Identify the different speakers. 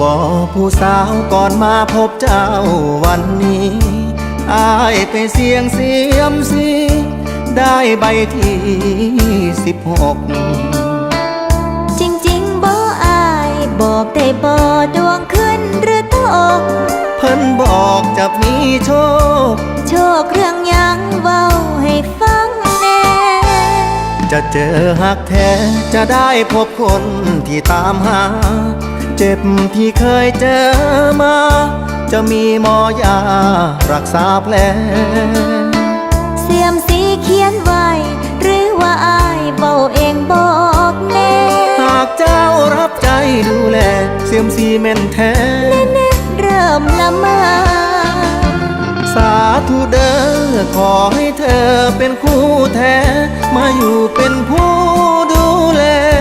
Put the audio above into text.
Speaker 1: บอกผู้สาวก่อนมาพบเจ้าวันนี้อายไปเสียงเสียมสีได้ใบที่สิบหก
Speaker 2: จริงๆบ่อายบอกได้บ่ดวงขึ้นหรือตก
Speaker 1: เพิ่นบอกจะมีโชค
Speaker 2: โชคเรื่องหยังเว้าให้ฟังแน่
Speaker 1: จะเจอหักแท้จะได้พบคนที่ตามหา เจ็บที่เคยเจอมา จะมีหมอยารักษาแผล
Speaker 2: เสียมสีเขียนไว้ หรือว่าอายเบาเองบอกแน่
Speaker 1: หากเจ้ารับใจดูแล เสียมสีแม่นแท้
Speaker 2: เริ่มละเมา
Speaker 1: สาธุเด้อขอให้เธอเป็นคู่แท้ มาอยู่เป็นผู้